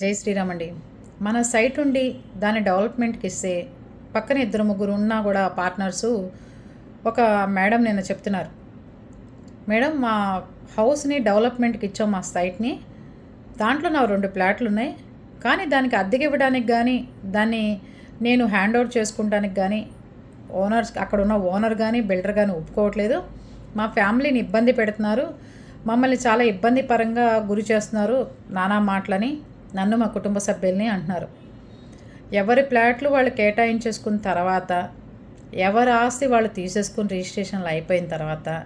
జై శ్రీరామ్ అండి మన సైట్ ఉండి దాని డెవలప్మెంట్కి ఇస్తే పక్కన ఇద్దరు ముగ్గురు ఉన్నా కూడా పార్ట్నర్సు ఒక మేడం నిన్న చెప్తున్నారు. మేడం మా హౌస్ని డెవలప్మెంట్కి ఇచ్చాం మా సైట్ని. దాంట్లో నా రెండు ప్లాట్లు ఉన్నాయి కానీ దానికి అద్దెకి ఇవ్వడానికి కానీ దాన్ని నేను హ్యాండ్ ఓవర్ చేసుకుంటానికి కానీ ఓనర్స్ అక్కడ ఉన్న ఓనర్ కానీ బిల్డర్ కానీ ఒప్పుకోవట్లేదు. మా ఫ్యామిలీని ఇబ్బంది పెడుతున్నారు. మమ్మల్ని చాలా ఇబ్బంది పరంగా గురి చేస్తున్నారు నానా మాటలని. నన్ను మా కుటుంబ సభ్యుల్ని అంటున్నారు. ఎవరి ప్లాట్లు వాళ్ళు కేటాయించేసుకున్న తర్వాత ఎవరి ఆస్తి వాళ్ళు తీసేసుకుని రిజిస్ట్రేషన్లు అయిపోయిన తర్వాత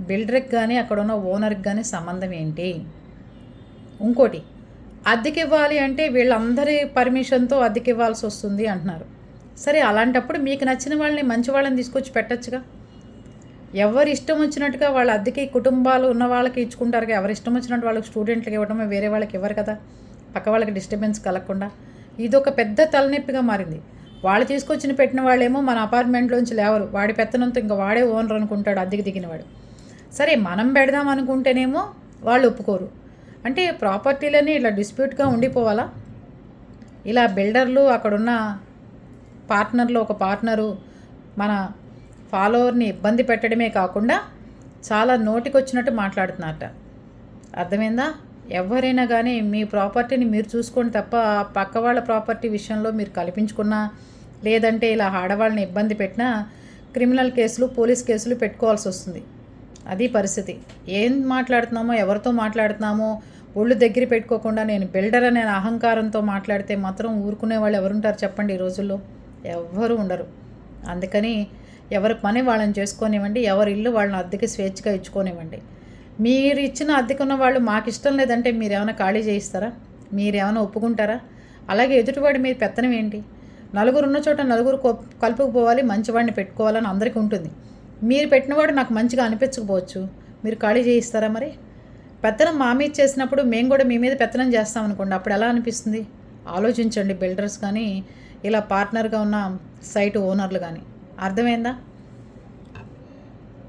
బిల్డర్కి కానీ అక్కడ ఉన్న ఓనర్కి కానీ సంబంధం ఏంటి? ఇంకోటి అద్దెకి ఇవ్వాలి అంటే వీళ్ళందరి పర్మిషన్తో అద్దెకి ఇవ్వాల్సి వస్తుంది అంటున్నారు. సరే అలాంటప్పుడు మీకు నచ్చిన వాళ్ళని మంచి వాళ్ళని తీసుకొచ్చి పెట్టచ్చుగా? ఎవరి ఇష్టం వచ్చినట్టుగా వాళ్ళ అద్దెకి కుటుంబాలు ఉన్న వాళ్ళకి ఇచ్చుకుంటారు ఎవరి ఇష్టం వచ్చినట్టు వాళ్ళకి స్టూడెంట్లకి ఇవ్వడమే వేరే వాళ్ళకి ఇవ్వరు కదా? పక్క వాళ్ళకి డిస్టర్బెన్స్ కలగకుండా. ఇదొక పెద్ద తలనొప్పిగా మారింది. వాళ్ళు తీసుకొచ్చిన పెట్టిన వాళ్ళేమో మన అపార్ట్మెంట్లోంచి లేవరు. వాడి పెత్తనంతో ఇంకా వాడే ఓనర్ అనుకుంటాడు అద్దెకి దిగినవాడు. సరే మనం పెడదాం అనుకుంటేనేమో వాళ్ళు ఒప్పుకోరు. అంటే ప్రాపర్టీలని ఇట్లా డిస్ప్యూట్గా ఉండిపోవాలా? ఇలా బిల్డర్లు అక్కడున్న పార్ట్నర్లు ఒక పార్ట్నరు మన ఫాలోవర్ని ఇబ్బంది పెట్టడమే కాకుండా చాలా నోటికొచ్చినట్టు మాట్లాడుతున్నారట. అర్థమైందా? ఎవరైనా కానీ మీ ప్రాపర్టీని మీరు చూసుకోండి తప్ప పక్క వాళ్ళ ప్రాపర్టీ విషయంలో మీరు కల్పించుకున్నా లేదంటే ఇలా ఆడవాళ్ళని ఇబ్బంది పెట్టినా క్రిమినల్ కేసులు పోలీస్ కేసులు పెట్టుకోవాల్సి వస్తుంది. అది పరిస్థితి. ఏం మాట్లాడుతున్నామో ఎవరితో మాట్లాడుతున్నామో ఒళ్ళు దగ్గర పెట్టుకోకుండా నేను బిల్డర్ అనే అహంకారంతో మాట్లాడితే మాత్రం ఊరుకునే వాళ్ళు ఎవరుంటారు చెప్పండి ఈ రోజుల్లో? ఎవ్వరూ ఉండరు. అందుకని ఎవరి పని వాళ్ళని చేసుకోనివ్వండి ఎవరి ఇల్లు వాళ్ళని అద్దెకి స్వేచ్ఛగా ఇచ్చుకోనివ్వండి. మీరు ఇచ్చిన అద్దెకున్న వాళ్ళు మాకు ఇష్టం లేదంటే మీరు ఏమైనా ఖాళీ చేయిస్తారా? మీరు ఏమైనా ఒప్పుకుంటారా? అలాగే ఎదుటివాడి మీద పెత్తనం ఏంటి? నలుగురు ఉన్న చోట నలుగురు కలుపుకుపోవాలి మంచివాడిని పెట్టుకోవాలని అందరికీ ఉంటుంది. మీరు పెట్టినవాడు నాకు మంచిగా అనిపించకపోవచ్చు. మీరు ఖాళీ చేయిస్తారా మరి? పెత్తనం మా మీద చేసినప్పుడు మేము కూడా మీ మీద పెత్తనం చేస్తాం అనుకోండి. అప్పుడు ఎలా అనిపిస్తుంది? ఆలోచించండి బిల్డర్స్ కానీ ఇలా పార్ట్నర్గా ఉన్న సైట్ ఓనర్లు కానీ. అర్థమైందా?